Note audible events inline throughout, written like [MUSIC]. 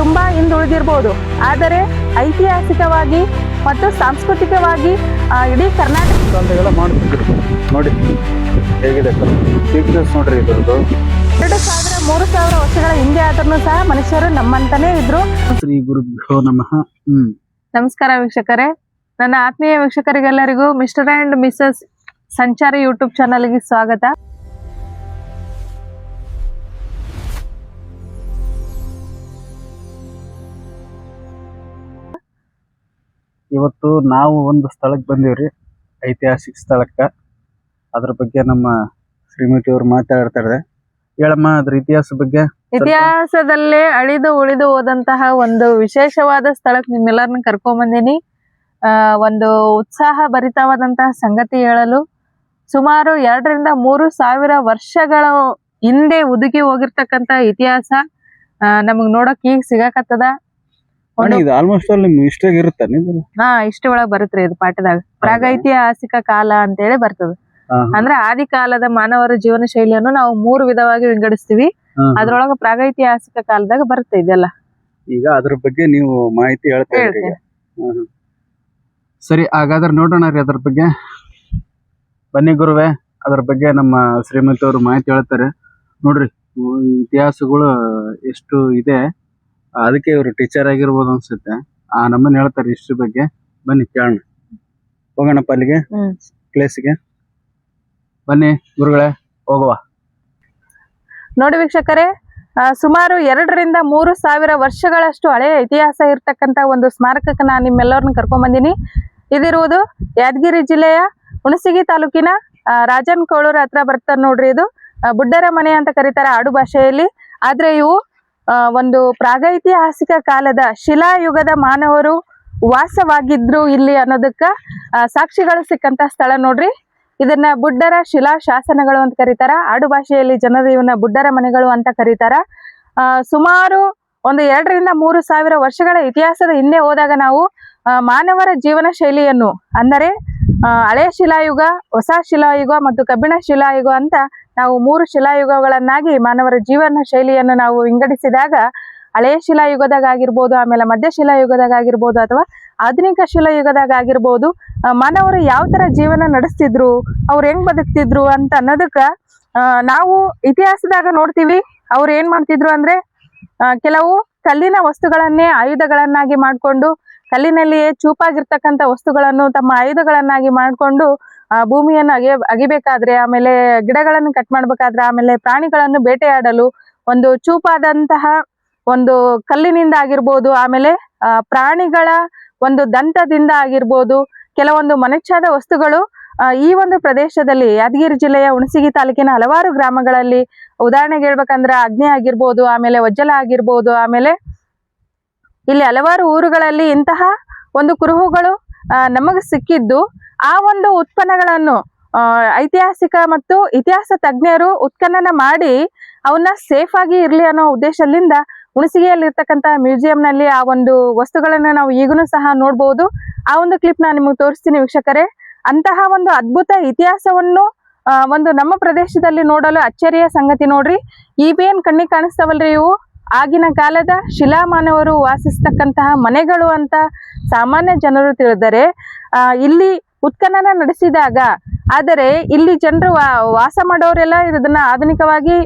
ತುಂಬಾ ಹಿಂದುಳಿದಿರ್ಬೋದು. ಆದರೆ ಐತಿಹಾಸಿಕವಾಗಿ ಮತ್ತು ಸಾಂಸ್ಕೃತಿಕವಾಗಿ ಇಡೀ ಕರ್ನಾಟಕ ಮಾಡ್ತಿದ್ರು. ನೋಡಿ ಹೇಗಿದೆ ನೋಡ್ರಿ ಇದ್ರದ್ದು. ಎರಡು ಸಾವಿರ ಮೂರು ಸಾವಿರ ವರ್ಷಗಳ ಹಿಂದೆ ಆದ್ರೂ ಸಹ ಮನುಷ್ಯರು ನಮ್ಮಂತಾನೇ ಇದ್ರು. ಶ್ರೀ ಗುರುಭ್ಯೋ ನಮಃ. ನಮಸ್ಕಾರ ವೀಕ್ಷಕರೇ. ನನ್ನ ಆತ್ಮೀಯ ವೀಕ್ಷಕರಿಗೆಲ್ಲರಿಗೂ Mr and Mrs Sanchari YouTube ಚಾನಲ್ಗೆ ಸ್ವಾಗತ. ಇವತ್ತು ನಾವು ಒಂದು ಸ್ಥಳಕ್ಕೆ ಬಂದೀವ್ರಿ ಐತಿಹಾಸಿಕ ಸ್ಥಳಕ್ಕೆ. ಅದ್ರ ಬಗ್ಗೆ ನಮ್ಮ ಶ್ರೀಮತಿ ಅವ್ರು ಮಾತಾಡ್ತಾರೆ ಹೇಳಮ್ಮ ಅದ್ರ ಇತಿಹಾಸ ಬಗ್ಗೆ ಇತಿಹಾಸದಲ್ಲಿ ಅಳಿದು ಉಳಿದು ಹೋದಂತಹ ಒಂದು ವಿಶೇಷವಾದ ಸ್ಥಳಕ್ಕೆ ನಿಮ್ಮೆಲ್ಲರನ್ನ ಕರ್ಕೊಂಬಂದಿನಿ ಆ ಒಂದು ಉತ್ಸಾಹ ಭರಿತವಾದಂತಹ ಸಂಗತಿ ಹೇಳಲು ಸುಮಾರು ಎರಡರಿಂದ ಮೂರು ಸಾವಿರ ವರ್ಷಗಳ ಹಿಂದೆ ಉದುಗಿ ಹೋಗಿರ್ತಕ್ಕಂತ ಇತಿಹಾಸ ಆ, ನಮಗ್ ನೋಡಕ್ ಈಗ ಸಿಗಾಕತ್ತದ. ಇದು ಆಲ್ಮೋಸ್ಟ್ ಅಲ್ಲಿ ನಿಮ್ ಇಷ್ಟಾಗ ಇರುತ್ತೆ ಹಾ ಇಷ್ಟ ಒಳಗ್ ಬರುತ್ರಿ ಇದು ಪಾಠದಾಗ. ಪ್ರಾಗೈತಿಹಾಸಿಕ ಕಾಲ ಅಂತ ಹೇಳಿ ಬರ್ತದ ಅಂದ್ರೆ ಆದಿ ಕಾಲದ ಮಾನವರ ಜೀವನ ಶೈಲಿಯನ್ನು ನಾವು ಮೂರು ವಿಧವಾಗಿ ವಿಂಗಡಿಸ್ತೀವಿ. ಅದ್ರೊಳಗ ಪ್ರಾಗೈತಿಹಾಸಿಕ ಕಾಲದಾಗ ಬರುತ್ತೆ ಇದೆಲ್ಲ. ಈಗ ಅದ್ರ ಬಗ್ಗೆ ನೀವು ಮಾಹಿತಿ ಹೇಳ್ತಾ. ಸರಿ ಹಾಗಾದ್ರೆ ನೋಡೋಣ ರೀ ಅದ್ರ ಬಗ್ಗೆ. ಬನ್ನಿ ಗುರುವೆ ಅದ್ರ ಬಗ್ಗೆ ನಮ್ಮ ಶ್ರೀಮತಿ ಅವರು ಮಾಹಿತಿ ಹೇಳ್ತಾರೆ. ನೋಡ್ರಿ ಇತಿಹಾಸಗಳು ಎಷ್ಟು ಇದೆ. ಅದಕ್ಕೆ ಇವರು ಟೀಚರ್ ಆಗಿರ್ಬೋದು ಅನ್ಸುತ್ತೆ. ಆ ನಮ್ಮನ್ನ ಹೇಳ್ತಾರೆ ಹಿಸ್ಟ್ರಿ ಬಗ್ಗೆ. ಬನ್ನಿ ಕೇಳೋಣ. ಹೋಗೋಣಪ್ಪ ಅಲ್ಲಿಗೆ. ಪ್ಲೇಸ್ಗೆ ಬನ್ನಿ ಗುರುಗಳೇ ಹೋಗುವ. ನೋಡಿ ವೀಕ್ಷಕರೇ ಸುಮಾರು ಎರಡರಿಂದ ಮೂರು ಸಾವಿರ ವರ್ಷಗಳಷ್ಟು ಹಳೆಯ ಇತಿಹಾಸ ಇರ್ತಕ್ಕಂತ ಒಂದು ಸ್ಮಾರಕಕ್ಕೆ ನಾನು ನಿಮ್ಮೆಲ್ಲರನ್ನ ಕರ್ಕೊಂಡ್ ಬಂದಿನಿ. ಇದಿರುವುದು ಯಾದಗಿರಿ ಜಿಲ್ಲೆಯ ಹುಣಸಗಿ ತಾಲೂಕಿನ ರಾಜನ್ ಕೋಳೂರ್ ಹತ್ರ ಬರ್ತಾರೆ ನೋಡ್ರಿ ಇದು. ಬುಡ್ಡರ ಮನೆ ಅಂತ ಕರೀತಾರೆ ಆಡು ಭಾಷೆಯಲ್ಲಿ ಆದ್ರೆ ಇವು ಒಂದು ಪ್ರಾಗೈತಿಹಾಸಿಕ ಕಾಲದ ಶಿಲಾಯುಗದ ಮಾನವರು ವಾಸವಾಗಿದ್ರು ಇಲ್ಲಿ ಅನ್ನೋದಕ್ಕ ಸಾಕ್ಷಿಗಳು ಸಿಕ್ಕಂತ ಸ್ಥಳ ನೋಡ್ರಿ. ಇದನ್ನ ಬುಡ್ಡರ ಶಿಲಾ ಶಾಸನಗಳು ಅಂತ ಕರೀತಾರ. ಆಡು ಭಾಷೆಯಲ್ಲಿ ಜನರು ಇವನ್ನ ಬುಡ್ಡರ ಮನೆಗಳು ಅಂತ ಕರೀತಾರ. ಸುಮಾರು ಒಂದು ಎರಡರಿಂದ ಮೂರು ಸಾವಿರ ವರ್ಷಗಳ ಇತಿಹಾಸದ ಹಿಂದೆ ಹೋದಾಗ ನಾವು ಮಾನವರ ಜೀವನ ಶೈಲಿಯನ್ನು, ಅಂದರೆ ಹಳೆಯ ಶಿಲಾಯುಗ, ಹೊಸ ಶಿಲಾಯುಗ ಮತ್ತು ಕಬ್ಬಿಣ ಶಿಲಾಯುಗ ಅಂತ ನಾವು ಮೂರು ಶಿಲಾಯುಗಗಳನ್ನಾಗಿ ಮಾನವರ ಜೀವನ ಶೈಲಿಯನ್ನು ನಾವು ವಿಂಗಡಿಸಿದಾಗ ಹಳೆಯ ಶಿಲಾಯುಗದಾಗ ಆಗಿರ್ಬೋದು ಆಮೇಲೆ ಮಧ್ಯ ಶಿಲಾಯುಗದಾಗ ಆಗಿರ್ಬೋದು ಅಥವಾ ಆಧುನಿಕ ಶಿಲಾಯುಗದಾಗ ಆಗಿರ್ಬೋದು ಮಾನವರು ಯಾವ ತರ ಜೀವನ ನಡೆಸ್ತಿದ್ರು, ಅವ್ರು ಹೆಂಗ್ ಬದುಕ್ತಿದ್ರು ಅಂತ ಅನ್ನೋದಕ್ಕ ನಾವು ಇತಿಹಾಸದಾಗ ನೋಡ್ತೀವಿ ಅವ್ರು ಏನ್ ಮಾಡ್ತಿದ್ರು ಅಂದ್ರೆ ಕೆಲವು ಕಲ್ಲಿನ ವಸ್ತುಗಳನ್ನೇ ಆಯುಧಗಳನ್ನಾಗಿ ಮಾಡ್ಕೊಂಡು ಕಲ್ಲಿನಲ್ಲಿಯೇ ಚೂಪಾಗಿರ್ತಕ್ಕಂಥ ವಸ್ತುಗಳನ್ನು ತಮ್ಮ ಆಯುಧಗಳನ್ನಾಗಿ ಮಾಡಿಕೊಂಡು ಭೂಮಿಯನ್ನು ಅಗೆ ಅಗಿಬೇಕಾದ್ರೆ, ಆಮೇಲೆ ಗಿಡಗಳನ್ನು ಕಟ್ ಮಾಡ್ಬೇಕಾದ್ರೆ, ಆಮೇಲೆ ಪ್ರಾಣಿಗಳನ್ನು ಬೇಟೆಯಾಡಲು ಒಂದು ಚೂಪಾದಂತಹ ಒಂದು ಕಲ್ಲಿನಿಂದ ಆಗಿರ್ಬೋದು, ಆಮೇಲೆ ಪ್ರಾಣಿಗಳ ಒಂದು ದಂತದಿಂದ ಆಗಿರ್ಬೋದು, ಕೆಲವೊಂದು ಮನಚ್ಚಾದ ವಸ್ತುಗಳು ಈ ಒಂದು ಪ್ರದೇಶದಲ್ಲಿ, ಯಾದಗಿರಿ ಜಿಲ್ಲೆಯ ಹುಣಸಗಿ ತಾಲೂಕಿನ ಹಲವಾರು ಗ್ರಾಮಗಳಲ್ಲಿ ಉದಾಹರಣೆಗೆ ಹೇಳ್ಬೇಕಂದ್ರೆ, ಅಗ್ನಿ ಆಗಿರ್ಬೋದು, ಆಮೇಲೆ ವಜ್ಜಲ ಆಗಿರ್ಬೋದು, ಆಮೇಲೆ ಇಲ್ಲಿ ಹಲವಾರು ಊರುಗಳಲ್ಲಿ ಇಂತಹ ಒಂದು ಕುರುಹುಗಳು ನಮಗೆ ಸಿಕ್ಕಿದ್ದು. ಆ ಒಂದು ಉತ್ಪನ್ನಗಳನ್ನು ಐತಿಹಾಸಿಕ ಮತ್ತು ಇತಿಹಾಸ ತಜ್ಞರು ಉತ್ಖನನ ಮಾಡಿ ಅವನ್ನ ಸೇಫ್ ಆಗಿ ಇರಲಿ ಅನ್ನೋ ಉದ್ದೇಶದಿಂದ ಹುಣಸಗಿಯಲ್ಲಿ ಇರ್ತಕ್ಕಂಥ ಮ್ಯೂಸಿಯಂನಲ್ಲಿ ಆ ಒಂದು ವಸ್ತುಗಳನ್ನ ನಾವು ಈಗಲೂ ಸಹ ನೋಡ್ಬೋದು. ಆ ಒಂದು ಕ್ಲಿಪ್ ನಾನು ನಿಮಗೆ ತೋರಿಸ್ತೀನಿ ವೀಕ್ಷಕರೇ. ಅಂತಹ ಒಂದು ಅದ್ಭುತ ಇತಿಹಾಸವನ್ನು ಒಂದು ನಮ್ಮ ಪ್ರದೇಶದಲ್ಲಿ ನೋಡಲು ಅಚ್ಚರಿಯ ಸಂಗತಿ ನೋಡ್ರಿ. ಇವೇನ್ ಕಣ್ಣಿಗೆ ಕಾಣಿಸ್ತಾವಲ್ರಿ ಇವು. ಆಗಿನ ಕಾಲದ ಶಿಲಾಮಾನವರು ವಾಸಿಸ್ತಕ್ಕಂತಹ ಮನೆಗಳು ಅಂತ ಸಾಮಾನ್ಯ ಜನರು ತಿಳಿದರೆ ಇಲ್ಲಿ ಉತ್ಖನನ ನಡೆಸಿದಾಗ, ಆದರೆ ಇಲ್ಲಿ ಜನರು ವಾಸ ಮಾಡೋರೆಲ್ಲ ಇದನ್ನ ಆಧುನಿಕವಾಗಿ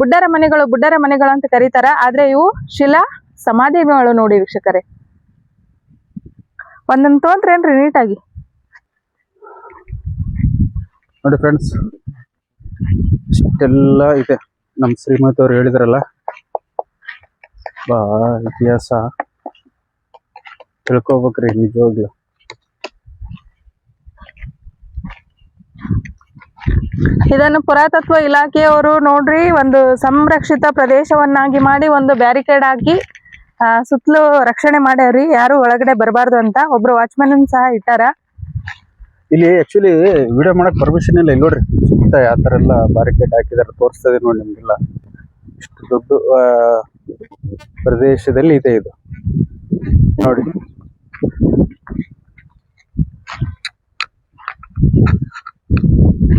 ಬುಡ್ಡರ ಮನೆಗಳು ಬುಡ್ಡರ ಮನೆಗಳು ಅಂತ ಕರೀತಾರ. ಆದ್ರೆ ಇವು ಶಿಲಾ ಸಮಾಧಿಗಳು ನೋಡಿ ವೀಕ್ಷಕರೇ. ಒಂದೊಂದು ತೊಗೊಂಡ್ರೇನ್ರಿ ನೀಟಾಗಿ? ನೋಡಿ ಫ್ರೆಂಡ್ಸ್ ಇಷ್ಟೆಲ್ಲ ಇದೆ. ನಮ್ಮ ಶ್ರೀಮತಿ ಅವ್ರು ಹೇಳಿದ್ರಲ್ಲ ಇತಿಹಾಸ ತಿಳ್ಕೊಬೇಕ್ರಿ ನಿಜವಾಗ್ಲು ಇದನ್ನು ಪುರಾತತ್ವ ಇಲಾಖೆಯವರು ನೋಡ್ರಿ ಒಂದು ಸಂರಕ್ಷಿತ ಪ್ರದೇಶವನ್ನಾಗಿ ಮಾಡಿ ಒಂದು ಬ್ಯಾರಿಕೇಡ್ ಹಾಕಿ ಆ, ಸುತ್ತಲೂ ರಕ್ಷಣೆ ಮಾಡ್ಯಾರಿ ಯಾರು ಒಳಗಡೆ ಬರಬಾರ್ದು ಅಂತ ಒಬ್ರು ವಾಚ್ಮನ್ ಸಹ ಇಟ್ಟಾರ. ಇಲ್ಲಿ ಆಕ್ಚುಲಿ ವಿಡಿಯೋ ಮಾಡಕ್ ಪರ್ಮಿಷನ್ ಇಲ್ಲ. ಇಲ್ಲಿ ನೋಡ್ರಿ ಸುತ್ತ ಯಾವ ತರ ಎಲ್ಲ ಬ್ಯಾರಿಕೇಡ್ ಹಾಕಿದಾರೆ ತೋರಿಸ್ತದೆ ನೋಡಿ ನಿಮ್ಗೆಲ್ಲ. ಇಷ್ಟು ದೊಡ್ಡ ಪ್ರದೇಶದಲ್ಲಿ ಇದೆ ಇದು. ನೋಡಿ.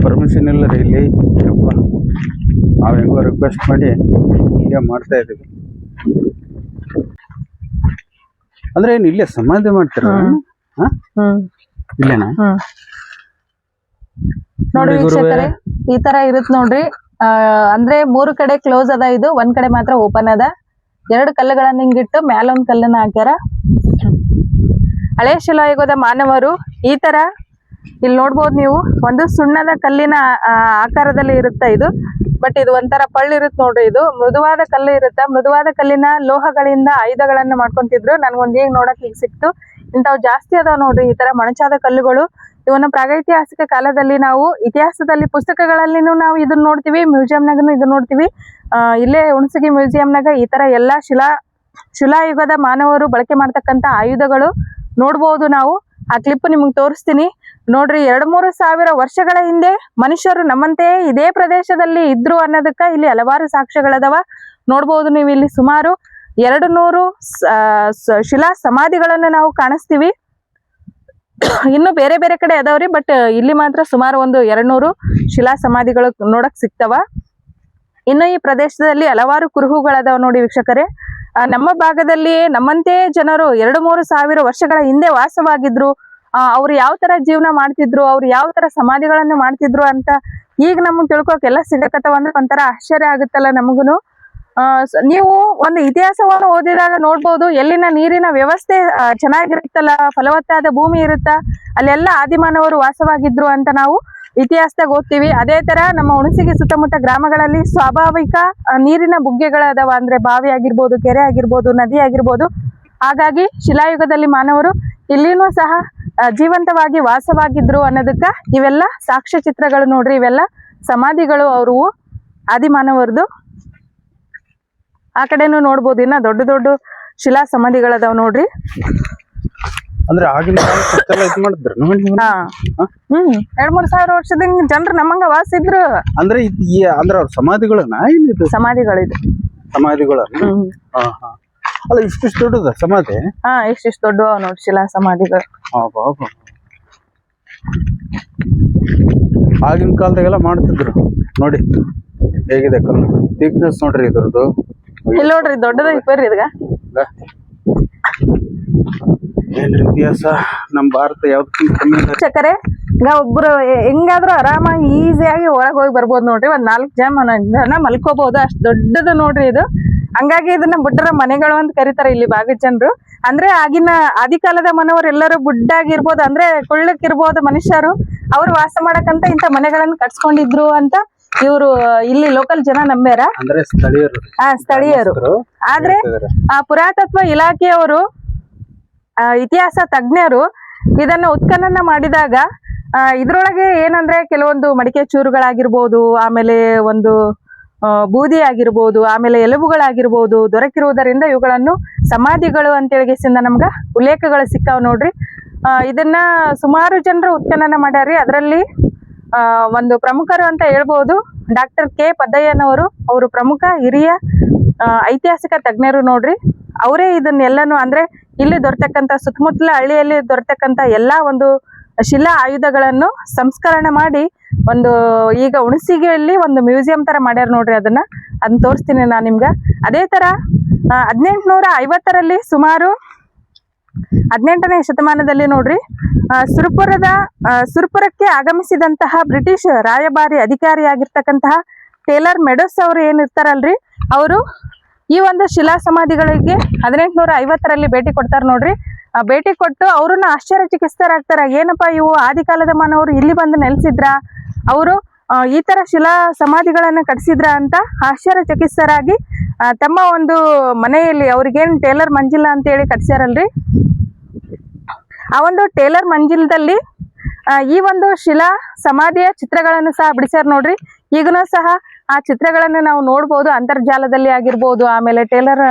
ಪರ್ಮಿಷನ್ ಇಲ್ಲ ರೀ ಇಲ್ಲಿ ನಾವು ಹೆಂಗೋ ರಿಕ್ವೆಸ್ಟ್ ಮಾಡಿ ಹೀಗೆ ಮಾಡ್ತಾ ಇದ್ದೀವಿ. ಅಂದ್ರೆ ಏನು ಇಲ್ಲೇ ಸಮಾಧಿ ಮಾಡ್ತೀರ? ಇಲ್ಲೇನಾ? ನೋಡಿ ಈ ತರ ಇರುತ್ತೆ ನೋಡ್ರಿ. ಅಂದ್ರೆ ಮೂರು ಕಡೆ ಕ್ಲೋಸ್ ಅದ ಇದು, ಒಂದ್ ಕಡೆ ಮಾತ್ರ ಓಪನ್ ಅದ. ಎರಡು ಕಲ್ಲುಗಳನ್ನ ಹಿಂಗಿಟ್ಟು ಮ್ಯಾಲೊಂದ್ ಕಲ್ಲನ್ನ ಹಾಕ್ಯಾರ. ಹಳೆ ಶಿಲಾಯುಗದ ಮಾನವರು ಈ ತರ ಇಲ್ಲಿ ನೋಡ್ಬೋದು ನೀವು, ಒಂದು ಸುಣ್ಣದ ಕಲ್ಲಿನ ಆಕಾರದಲ್ಲಿ ಇರುತ್ತೆ ಇದು? ಬಟ್ ಇದು ಒಂಥರ ಪಳ್ಳಿ ಇರುತ್ತೆ ನೋಡ್ರಿ ಇದು. ಮೃದುವಾದ ಕಲ್ಲು ಇರುತ್ತೆ? ಮೃದುವಾದ ಕಲ್ಲಿನ ಲೋಹಗಳಿಂದ ಆಯುಧಗಳನ್ನ ಮಾಡ್ಕೊಂತಿದ್ರು. ನನ್ಗೊಂದ್ ಹೇಗ್ ನೋಡಕ್ ಹಿಂಗ್ ಸಿಕ್ತು. ಇಂಥವು ಜಾಸ್ತಿ ಅದಾವ ನೋಡ್ರಿ ಈ ತರ ಮಣಚಾದ ಕಲ್ಲುಗಳು. ಇವನ್ನ ಪ್ರಾಗೈತಿಹಾಸಿಕ ಕಾಲದಲ್ಲಿ ನಾವು ಇತಿಹಾಸದಲ್ಲಿ ಪುಸ್ತಕಗಳಲ್ಲಿನೂ ನಾವು ಇದನ್ನ ನೋಡ್ತೀವಿ ಮ್ಯೂಸಿಯಂನಾಗನು ಇದನ್ನ ನೋಡ್ತೀವಿ. ಇಲ್ಲೇ ಹುಣಸಗಿ ಮ್ಯೂಸಿಯಂನಾಗ ಈ ತರ ಎಲ್ಲಾ ಶಿಲಾ, ಶಿಲಾಯುಗದ ಮಾನವರು ಬಳಕೆ ಮಾಡ್ತಕ್ಕಂತ ಆಯುಧಗಳು ನೋಡ್ಬೋದು ನಾವು. ಆ ಕ್ಲಿಪ್ ನಿಮ್ಗೆ ತೋರಿಸ್ತೀನಿ. ನೋಡ್ರಿ, ಎರಡ್ ಮೂರು ಸಾವಿರ ವರ್ಷಗಳ ಹಿಂದೆ ಮನುಷ್ಯರು ನಮ್ಮಂತೆಯೇ ಇದೇ ಪ್ರದೇಶದಲ್ಲಿ ಇದ್ರು ಅನ್ನೋದಕ್ಕ ಇಲ್ಲಿ ಹಲವಾರು ಸಾಕ್ಷ್ಯಗಳದವ. ನೋಡ್ಬೋದು ನೀವು ಇಲ್ಲಿ ಸುಮಾರು ಎರಡು ನೂರು ಶಿಲಾ ಸಮಾಧಿಗಳನ್ನು ನಾವು ಕಾಣಿಸ್ತೀವಿ. [COUGHS] ಇನ್ನು ಬೇರೆ ಬೇರೆ ಕಡೆ ಅದಾವ್ರಿ ಬಟ್ ಇಲ್ಲಿ ಮಾತ್ರ ಸುಮಾರು ಒಂದು ಎರಡ್ ನೂರು ಶಿಲಾ ಸಮಾಧಿಗಳು ನೋಡಕ್ ಸಿಗ್ತಾವ. ಇನ್ನು ಈ ಪ್ರದೇಶದಲ್ಲಿ ಹಲವಾರು ಕುರುಹುಗಳದಾವ ನೋಡಿ ವೀಕ್ಷಕರೇ. ನಮ್ಮ ಭಾಗದಲ್ಲಿ ನಮ್ಮಂತೆಯೇ ಜನರು ಎರಡು ಮೂರು ಸಾವಿರ ವರ್ಷಗಳ ಹಿಂದೆ ವಾಸವಾಗಿದ್ರು. ಅವ್ರು ಯಾವ ತರ ಜೀವನ ಮಾಡ್ತಿದ್ರು, ಅವ್ರು ಯಾವ ತರ ಸಮಾಧಿಗಳನ್ನು ಮಾಡ್ತಿದ್ರು ಅಂತ ಈಗ ನಮಗ್ ತಿಳ್ಕೊಕ್ಕೆಲ್ಲ ಸಿಗಕತ್ತವ ಅಂದ್ರೆ ಒಂಥರ ಆಶ್ಚರ್ಯ ಆಗುತ್ತಲ್ಲ ನಮಗುನು. ನೀವು ಒಂದು ಇತಿಹಾಸವನ್ನು ಓದಿದಾಗ ನೋಡ್ಬೋದು, ಎಲ್ಲಿನ ನೀರಿನ ವ್ಯವಸ್ಥೆ ಚೆನ್ನಾಗಿರುತ್ತಲ್ಲ, ಫಲವತ್ತಾದ ಭೂಮಿ ಇರುತ್ತ, ಅಲ್ಲೆಲ್ಲ ಆದಿಮಾನವರು ವಾಸವಾಗಿದ್ರು ಅಂತ ನಾವು ಇತಿಹಾಸದಾಗ ಓದ್ತೀವಿ. ಅದೇ ತರ ನಮ್ಮ ಹುಣಸಿಗೆ ಸುತ್ತಮುತ್ತ ಗ್ರಾಮಗಳಲ್ಲಿ ಸ್ವಾಭಾವಿಕ ನೀರಿನ ಬುಗ್ಗೆಗಳದಾವ ಅಂದ್ರೆ ಬಾವಿ ಆಗಿರ್ಬೋದು, ಕೆರೆ ಆಗಿರ್ಬೋದು, ನದಿ ಆಗಿರ್ಬೋದು. ಹಾಗಾಗಿ ಶಿಲಾಯುಗದಲ್ಲಿ ಮಾನವರು ಇಲ್ಲಿನೂ ಸಹ ಜೀವಂತವಾಗಿ ವಾಸವಾಗಿದ್ರು ಅನ್ನೋದಕ್ಕ ಇವೆಲ್ಲ ಸಾಕ್ಷ್ಯ ಚಿತ್ರಗಳು ನೋಡ್ರಿ, ಇವೆಲ್ಲ ಸಮಾಧಿಗಳು ಅವರು, ಆದಿಮಾನವರದು ಆ ಕಡೆನೂ ನೋಡ್ಬೋದು. ಇನ್ನ ದೊಡ್ಡ ದೊಡ್ಡ ಶಿಲಾ ಸಮಾಧಿಗಳದಾವ್ ನೋಡ್ರಿ. ಅಂದ್ರೆ ಆಗಿನ ಹಾ. ಹ್ಮ್. ಎರಡ್ ಮೂರ್ ಸಾವಿರ ವರ್ಷದಿಂದ ಜನರು ನಮ್ಮಂಗ ವಾಸಿದ್ರು ಅಂದ್ರೆ ಅಂದ್ರೆ ಅವ್ರ ಸಮಾಧಿಗಳನ್ನ ಏನಿದು ಸಮಾಧಿಗಳಿದು. ಸಮಾಧಿಗಳು ಹಾ ಹಾ. ಅಲ್ಲ ಇಷ್ಟಿಷ್ಟು ದೊಡ್ಡದ ಸಮಾಧಿ? ಹಾ ಇಷ್ಟಿಷ್ಟು ದೊಡ್ಡ ನೋಡಿ ಶಿಲಾ ಸಮಾಧಿಗಳು. ಆಗಿನ ಕಾಲದಾಗೆಲ್ಲ ಮಾಡ್ತಿದ್ರು. ನೋಡಿ ಹೇಗಿದೆ ಕಲ್ಲು ಥಿಕ್ನೆಸ್ ನೋಡ್ರಿ ಇದ್ರದ್ದು. ಇಲ್ಲಿ ನೋಡ್ರಿ ದೊಡ್ಡದ ಬರ್ರಿ ಇದ್ಗ. ಏನ್ರಿ ಇತಿಹಾಸ? ನಮ್ ಭಾರತ ಯಾವ್ದಕ್ಕಿಂತ ಕಮ್ಮಿ ಚಕರೆ ಈಗ ಒಬ್ರು ಹೆಂಗಾದ್ರು ಆರಾಮಾಗಿ ಈಸಿಯಾಗಿ ಒಳಗ್ ಹೋಗಿ ಬರ್ಬೋದು ನೋಡ್ರಿ. ಒಂದ್ ನಾಲ್ಕು ಜನ ಮಲ್ಕೋಬಹುದು ಅಷ್ಟ್ ದೊಡ್ಡದು ನೋಡ್ರಿ ಇದು. ಹಂಗಾಗಿ ಇದನ್ನ ಬುಡ್ಡರ ಮನೆಗಳು ಅಂತ ಕರೀತಾರೆ ಇಲ್ಲಿ ಭಾಗದ ಜನರು ಅಂದ್ರೆ ಆಗಿನ ಆದಿಕಾಲದ ಮನವರು ಎಲ್ಲರೂ ಬುಡ್ಡಾಗಿರ್ಬೋದು ಅಂದ್ರೆ ಕುಳ್ಳಕ್ಕಿರ್ಬೋದು ಮನುಷ್ಯರು. ಅವ್ರು ವಾಸ ಮಾಡಕ್ಕಂತ ಇಂಥ ಮನೆಗಳನ್ನ ಕಟ್ಸ್ಕೊಂಡಿದ್ರು ಅಂತ ಇವರು ಇಲ್ಲಿ ಲೋಕಲ್ ಜನ ನಂಬ್ಯಾರ ಅಂದ್ರೆ ಸ್ಥಳೀಯರು. ಆ ಸ್ಥಳೀಯರು. ಆದ್ರೆ ಆ ಪುರಾತತ್ವ ಇಲಾಖೆಯವರು ಇತಿಹಾಸ ತಜ್ಞರು ಇದನ್ನ ಉತ್ಖನನ ಮಾಡಿದಾಗ ಇದ್ರೊಳಗೆ ಏನಂದ್ರೆ ಕೆಲವೊಂದು ಮಡಿಕೆ ಚೂರುಗಳಾಗಿರ್ಬೋದು ಆಮೇಲೆ ಒಂದು ಬೂದಿ ಆಗಿರ್ಬೋದು ಆಮೇಲೆ ಎಲುಬುಗಳಾಗಿರ್ಬೋದು ದೊರಕಿರುವುದರಿಂದ ಇವುಗಳನ್ನು ಸಮಾಧಿಗಳು ಅಂತೇಳಿಗೆಸಿಂದ ನಮ್ಗ ಉಲ್ಲೇಖಗಳು ಸಿಕ್ಕಾವ್ ನೋಡ್ರಿ. ಆ, ಇದನ್ನ ಸುಮಾರು ಜನರು ಉತ್ಖನನ ಮಾಡ್ಯಾರಿ ಅದರಲ್ಲಿ ಒಂದು ಪ್ರಮುಖರು ಅಂತ ಹೇಳ್ಬೋದು. Doctor K. ಪದ್ದಯ್ಯನವರು ಅವರು ಪ್ರಮುಖ ಹಿರಿಯ ಐತಿಹಾಸಿಕ ತಜ್ಞರು ನೋಡ್ರಿ. ಅವರೇ ಇದನ್ನೆಲ್ಲನೂ ಅಂದ್ರೆ ಇಲ್ಲಿ ದೊರೆತಕ್ಕಂಥ ಸುತ್ತಮುತ್ತಲ ಹಳ್ಳಿಯಲ್ಲಿ ದೊರೆತಕ್ಕಂಥ ಎಲ್ಲಾ ಒಂದು ಶಿಲಾ ಆಯುಧಗಳನ್ನು ಸಂಸ್ಕರಣೆ ಮಾಡಿ ಒಂದು ಈಗ ಹುಣಸಿಗೆಯಲ್ಲಿ ಒಂದು ಮ್ಯೂಸಿಯಂ ತರ ಮಾಡ್ಯಾರ ನೋಡ್ರಿ ಅದನ್ನ. ಅದನ್ನ ತೋರಿಸ್ತೀನಿ ನಾನು ನಿಮ್ಗೆ. ಅದೇ ತರ ಹದಿನೆಂಟುನೂರ ಐವತ್ತರಲ್ಲಿ ಸುಮಾರು ಹದಿನೆಂಟನೇ ಶತಮಾನದಲ್ಲಿ ನೋಡ್ರಿ ಸುರಪುರದ ಸುರಪುರಕ್ಕೆ ಆಗಮಿಸಿದಂತಹ ಬ್ರಿಟಿಷ್ ರಾಯಭಾರಿ ಅಧಿಕಾರಿಯಾಗಿರ್ತಕ್ಕಂತಹ ಟೇಲರ್ ಮೆಡೋಸ್ ಅವರು ಏನಿರ್ತಾರಲ್ರಿ ಅವರು ಈ ಒಂದು ಶಿಲಾ ಸಮಾಧಿಗಳಿಗೆ ಹದಿನೆಂಟುನೂರ ಐವತ್ತರಲ್ಲಿ ಭೇಟಿ ಕೊಡ್ತಾರ ನೋಡ್ರಿ. ಭೇಟಿ ಕೊಟ್ಟು ಅವ್ರನ್ನ ಆಶ್ಚರ್ಯಚಕಿತರಾಗ್ತಾರ, ಏನಪ್ಪಾ ಇವು, ಆದಿಕಾಲದ ಮಾನವರು ಇಲ್ಲಿ ಬಂದು ನೆಲೆಸಿದ್ರ? ಅವರು ಈ ತರ ಶಿಲಾ ಸಮಾಧಿಗಳನ್ನ ಕಟ್ಟಿಸಿದ್ರ ಅಂತ ಆಶ್ಚರ್ಯಚಕಿತರಾಗಿ ತಮ್ಮ ಒಂದು ಮನೆಯಲ್ಲಿ ಅವ್ರಿಗೇನ್ ಟೇಲರ್ ಮಂಜಿಲ್ಲ ಅಂತ ಹೇಳಿ ಕಟ್ಸ್ಯಾರಲ್ರಿ? ಆ ಒಂದು ಟೇಲರ್ ಮಂಜಿಲ್ದಲ್ಲಿ ಈ ಒಂದು ಶಿಲಾ ಸಮಾಧಿಯ ಚಿತ್ರಗಳನ್ನು ಸಹ ಬಿಡಿಸ್ಯಾರ ನೋಡ್ರಿ. ಈಗನೂ ಸಹ ಆ ಚಿತ್ರಗಳನ್ನು ನಾವು ನೋಡ್ಬೋದು, ಅಂತರ್ಜಾಲದಲ್ಲಿ ಆಗಿರ್ಬೋದು, ಆಮೇಲೆ ಟೇಲರ್,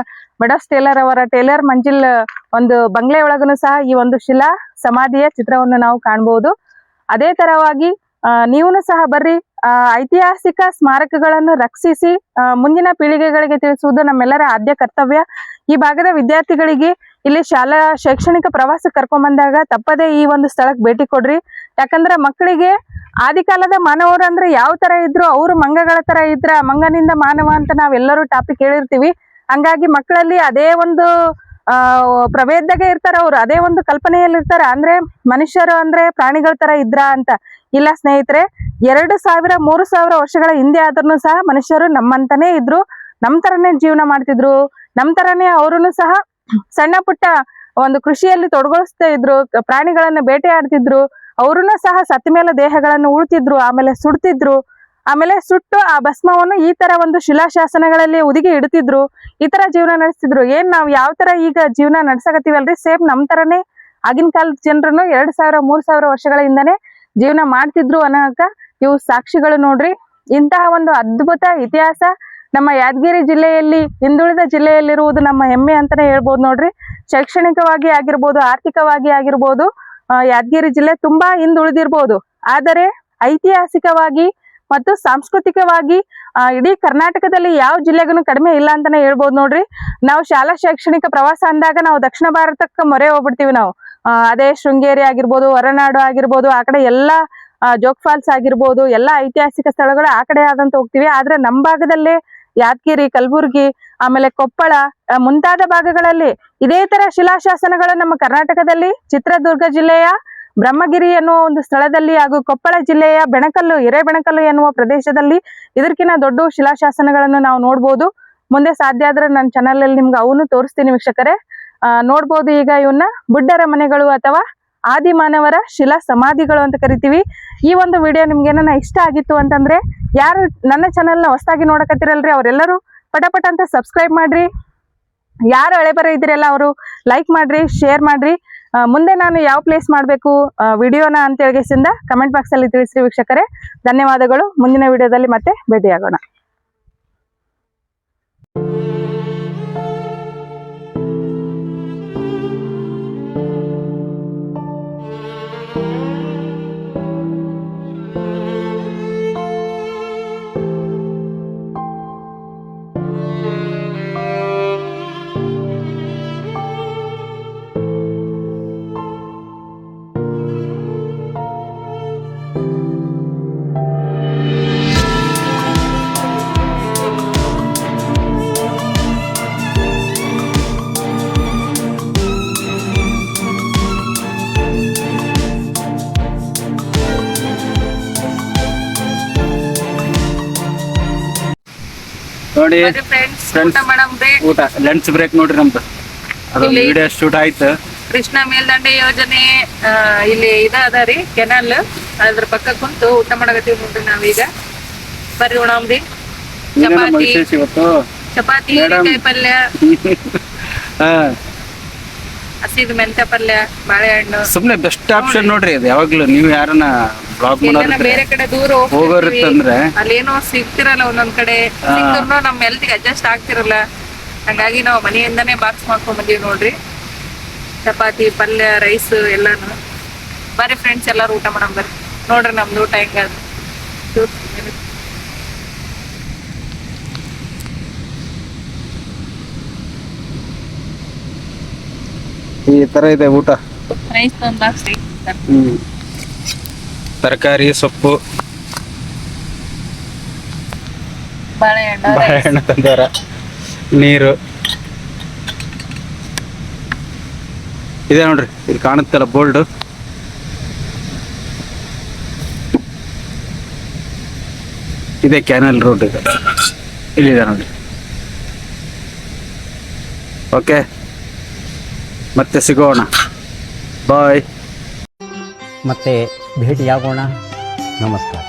ಮೆಡಸ್ ಟೇಲರ್ ಅವರ ಟೇಲರ್ ಮಂಜಿಲ್ ಒಂದು ಬಂಗ್ಲೆ ಒಳಗನು ಸಹ ಈ ಒಂದು ಶಿಲಾ ಸಮಾಧಿಯ ಚಿತ್ರವನ್ನು ನಾವು ಕಾಣ್ಬೋದು. ಅದೇ ತರವಾಗಿ ನೀವು ಸಹ ಬರ್ರಿ. ಐತಿಹಾಸಿಕ ಸ್ಮಾರಕಗಳನ್ನು ರಕ್ಷಿಸಿ ಮುಂದಿನ ಪೀಳಿಗೆಗಳಿಗೆ ತಿಳಿಸುವುದು ನಮ್ಮೆಲ್ಲರ ಆದ್ಯ ಕರ್ತವ್ಯ. ಈ ಭಾಗದ ವಿದ್ಯಾರ್ಥಿಗಳಿಗೆ ಇಲ್ಲಿ ಶಾಲಾ ಶೈಕ್ಷಣಿಕ ಪ್ರವಾಸ ಕರ್ಕೊಂಡ್ ಬಂದಾಗ ತಪ್ಪದೇ ಈ ಒಂದು ಸ್ಥಳಕ್ಕೆ ಭೇಟಿ ಕೊಡ್ರಿ. ಯಾಕಂದ್ರೆ ಮಕ್ಕಳಿಗೆ ಆದಿಕಾಲದ ಮಾನವರು ಅಂದ್ರೆ ಯಾವ ತರ ಇದ್ರು ಅವರು ಮಂಗಗಳ ತರ ಇದ್ರ, ಮಂಗನಿಂದ ಮಾನವ ಅಂತ ನಾವೆಲ್ಲರೂ ಟಾಪಿಕ್ ಹೇಳಿರ್ತೀವಿ. ಹಂಗಾಗಿ ಮಕ್ಕಳಲ್ಲಿ ಅದೇ ಒಂದು, ಆ ಪ್ರಭೇದದಾಗೆ ಇರ್ತಾರ ಅವ್ರು, ಅದೇ ಒಂದು ಕಲ್ಪನೆಯಲ್ಲಿ ಇರ್ತಾರ ಅಂದ್ರೆ ಮನುಷ್ಯರು ಅಂದ್ರೆ ಪ್ರಾಣಿಗಳ ತರ ಇದ್ರ ಅಂತ. ಇಲ್ಲ ಸ್ನೇಹಿತರೆ, ಎರಡು ಸಾವಿರ, ಮೂರು ಸಾವಿರ ವರ್ಷಗಳ ಹಿಂದೆ ಆದ್ರೂ ಸಹ ಮನುಷ್ಯರು ನಮ್ಮಂತಾನೆ ಇದ್ರು, ನಮ್ ತರನೇ ಜೀವನ ಮಾಡ್ತಿದ್ರು, ನಮ್ ತರನೇ ಅವರು ಸಹ ಸಣ್ಣ ಪುಟ್ಟ ಒಂದು ಕೃಷಿಯಲ್ಲಿ ತೊಡಗಿಸ್ತಾ ಇದ್ರು, ಪ್ರಾಣಿಗಳನ್ನ ಬೇಟೆಯಾಡ್ತಿದ್ರು ಅವ್ರನ್ನ ಸಹ ಸತ್ತ ಮೇಲೆ ದೇಹಗಳನ್ನು ಉಳ್ತಿದ್ರು, ಆಮೇಲೆ ಸುಡ್ತಿದ್ರು, ಆಮೇಲೆ ಸುಟ್ಟು ಆ ಭಸ್ಮವನ್ನು ಈ ತರ ಒಂದು ಶಿಲಾಶಾಸನಗಳಲ್ಲಿ ಒದಗಿ ಇಡ್ತಿದ್ರು, ಈ ತರ ಜೀವನ ನಡೆಸ್ತಿದ್ರು. ಏನ್ ನಾವು ಯಾವ ತರ ಈಗ ಜೀವನ ನಡ್ಸಕತ್ತೀವಲ್ರಿ? ಸೇಮ್ ನಮ್ ತರನೇ ಆಗಿನ ಕಾಲದ ಜನರನ್ನು ಎರಡ್ ಸಾವಿರ, ಮೂರ್ ಸಾವಿರ ವರ್ಷಗಳ ಜೀವನ ಮಾಡ್ತಿದ್ರು ಅನ್ನೋಕ ಇವು ಸಾಕ್ಷಿಗಳು ನೋಡ್ರಿ. ಇಂತಹ ಒಂದು ಅದ್ಭುತ ಇತಿಹಾಸ ನಮ್ಮ ಯಾದಗಿರಿ ಜಿಲ್ಲೆಯಲ್ಲಿ, ಹಿಂದುಳಿದ ಜಿಲ್ಲೆಯಲ್ಲಿರುವುದು ನಮ್ಮ ಹೆಮ್ಮೆ ಅಂತಾನೆ ಹೇಳ್ಬೋದು ನೋಡ್ರಿ. ಶೈಕ್ಷಣಿಕವಾಗಿ ಆಗಿರ್ಬೋದು, ಆರ್ಥಿಕವಾಗಿ ಆಗಿರ್ಬೋದು ಯಾದಗಿರಿ ಜಿಲ್ಲೆ ತುಂಬಾ ಹಿಂದುಳಿದಿರ್ಬೋದು. ಆದರೆ ಐತಿಹಾಸಿಕವಾಗಿ ಮತ್ತು ಸಾಂಸ್ಕೃತಿಕವಾಗಿ ಇಡೀ ಕರ್ನಾಟಕದಲ್ಲಿ ಯಾವ ಜಿಲ್ಲೆಗೂ ಕಡಿಮೆ ಇಲ್ಲ ಅಂತಾನೆ ಹೇಳ್ಬೋದು ನೋಡ್ರಿ. ನಾವು ಶಾಲಾ ಶೈಕ್ಷಣಿಕ ಪ್ರವಾಸ ಅಂದಾಗ ನಾವು ದಕ್ಷಿಣ ಭಾರತಕ್ಕೆ ಮೊರೆ ಹೋಗ್ಬಿಡ್ತೀವಿ ನಾವು. ಅದೇ ಶೃಂಗೇರಿ ಆಗಿರ್ಬೋದು, ಹೊರನಾಡು ಆಗಿರ್ಬೋದು, ಆ ಕಡೆ ಎಲ್ಲಾ ಜೋಗ್ ಫಾಲ್ಸ್ ಆಗಿರ್ಬೋದು, ಎಲ್ಲಾ ಐತಿಹಾಸಿಕ ಸ್ಥಳಗಳು ಆ ಕಡೆ ಆದಂತ ಹೋಗ್ತಿವಿ. ಆದ್ರೆ ನಮ್ಮ ಭಾಗದಲ್ಲೇ ಯಾದಗಿರಿ, ಕಲಬುರ್ಗಿ, ಆಮೇಲೆ ಕೊಪ್ಪಳ ಮುಂತಾದ ಭಾಗಗಳಲ್ಲಿ ಇದೇ ತರ ಶಿಲಾಶಾಸನಗಳು ನಮ್ಮ ಕರ್ನಾಟಕದಲ್ಲಿ ಚಿತ್ರದುರ್ಗ ಜಿಲ್ಲೆಯ ಬ್ರಹ್ಮಗಿರಿ ಎನ್ನುವ ಒಂದು ಸ್ಥಳದಲ್ಲಿ ಹಾಗೂ ಕೊಪ್ಪಳ ಜಿಲ್ಲೆಯ ಬೆಣಕಲ್ಲು, ಹಿರೇಬೆಣಕಲ್ಲು ಎನ್ನುವ ಪ್ರದೇಶದಲ್ಲಿ ಇದಕ್ಕಿಂತ ದೊಡ್ಡ ಶಿಲಾಶಾಸನಗಳನ್ನು ನಾವು ನೋಡ್ಬೋದು. ಮುಂದೆ ಸಾಧ್ಯ ಆದ್ರೆ ನನ್ನ ಚಾನಲ್ ಅಲ್ಲಿ ನಿಮ್ಗೆ ಅವನು ತೋರಿಸ್ತೀನಿ ವೀಕ್ಷಕರೇ. ನೋಡ್ಬೋದು ಈಗ ಇವನ್ನ ಬುಡ್ಡರ ಮನೆಗಳು ಅಥವಾ ಆದಿಮಾನವರ ಶಿಲಾ ಸಮಾಧಿಗಳು ಅಂತ ಕರಿತೀವಿ. ಈ ಒಂದು ವಿಡಿಯೋ ನಿಮ್ಗೆ ಏನನ್ನ ಇಷ್ಟ ಆಗಿತ್ತು ಅಂತಂದ್ರೆ ಯಾರು ನನ್ನ ಚಾನೆಲ್ನ ಹೊಸದಾಗಿ ನೋಡಕತ್ತಿರಲ್ರಿ, ಅವರೆಲ್ಲರೂ ಪಟಪಟ ಪಟ ಅಂತ ಸಬ್ಸ್ಕ್ರೈಬ್ ಮಾಡ್ರಿ. ಯಾರು ಹಳೆ ಬರ ಇದ್ದೀರಲ್ಲ ಅವರು ಲೈಕ್ ಮಾಡ್ರಿ ಶೇರ್ ಮಾಡ್ರಿ. ಮುಂದೆ ನಾನು ಯಾವ ಪ್ಲೇಸ್ ಮಾಡಬೇಕು ವಿಡಿಯೋನ ಅಂತ ಹೇಳಿಸಿಂದ ಕಮೆಂಟ್ ಬಾಕ್ಸ್ ಅಲ್ಲಿ ತಿಳಿಸ್ರಿ ವೀಕ್ಷಕರೇ. ಧನ್ಯವಾದಗಳು. ಮುಂದಿನ ವಿಡಿಯೋದಲ್ಲಿ ಮತ್ತೆ ಭೇಟಿಯಾಗೋಣ. ನೋಡಿ ಫ್ರೆಂಡ್ಸ್. ಊಟ ಲಂಚ್ ಬ್ರೇಕ್ ನೋಡ್ರಿ ನಮ್ದು. ಅದೊಂದು ವಿಡಿಯೋ ಶೂಟ್ ಆಯ್ತು. ಕೃಷ್ಣ ಮೇಲ್ದಂಡೆ ಯೋಜನೆ ಇಲ್ಲಿ ಇದ ಅದ ರೀ ಕೆನಲ್ ಅದ್ರ ಪಕ್ಕ ಕುಂತು ಊಟ ಮಾಡಕತ್ತೀವಿ ನೋಡ್ರಿ ನಾವೀಗ. ಬರ್ರಿ ಉಣಾಮ್ರಿ ಚಪಾತಿ. ಚಪಾತಿ. ಪಲ್ಯ. [LAUGHS] ಹಾ. ಹಸಿದ ಮೆಂತ್ಯ ಪಲ್ಯ ಬಾಳೆಹಣ್ಣು. ಸುಮ್ನೆ ಬೆಸ್ಟ್ ಆಪ್ಷನ್ ನೋಡ್ರಿ ಅದು ಯಾವಾಗ್ಲೂ ನೀವು ಯಾರನ್ನ ಬ್ಲಾಗ್ ಎಲ್ಲಾನ ಮಾಡೋರಿದ್ರೆ ಬೇರೆ ಕಡೆ ದೂರ ಹೋಗೋರಿತ್ತು ಹೋಗ್ತಿರ್ತೀವಿ. ಅಂದ್ರೆ ಅಲ್ಲೇನೋ ಸಿಗ್ತಿರಲ್ಲ ಒಂದೊಂದ್ ಕಡೆ. ಸಿಕ್ಕಿದ್ರು ನಮ್ ಹೆಲ್ತ್ಗೆ ಅಡ್ಜಸ್ಟ್ ಆಗ್ತಿರಲ್ಲ. ಹಂಗಾಗಿ ನಾವು ಮನೆಯಿಂದನೇ ಬಾಕ್ಸ್ ಮಾಡ್ಕೊಂಡ್ ಬಂದೀವಿ ನೋಡ್ರಿ. ಚಪಾತಿ ಪಲ್ಯ ರೈಸ್ ಎಲ್ಲಾನು. ಬರ್ರಿ ಫ್ರೆಂಡ್ಸ್ ಎಲ್ಲಾರು ಊಟ ಮಾಡೋಣ ಬರ್ರಿ. ನೋಡ್ರಿ ನಮ್ದು ಊಟ ಹೆಂಗದ ಈ ತರ ಇದೆ ಊಟ. ರೈಸ್ ಒಂದ್ ಬಾಕ್ಸ್ ಹ್ಮ್. ತರಕಾರಿ ಸೊಪ್ಪು. ಬಾಳೆಹಣ್ಣು rice. ಬಾಳೆಹಣ್ಣು ತಂದಾರ. ನೀರು. ಇದೆ ನೋಡ್ರಿ ಇಲ್ಲಿ ಕಾಣುತ್ತಲ್ಲ ಬೋಲ್ಡ್. ಇದೆ ಕ್ಯಾನಲ್ ರೋಡ್ ಇದೆ. ಇಲ್ಲಿದೆ ನೋಡ್ರಿ. ಓಕೆ ಮತ್ತೆ ಸಿಗೋಣ. ಬಾಯ್ ಮತ್ತೆ ಭೇಟಿಯಾಗೋಣ. ನಮಸ್ಕಾರ.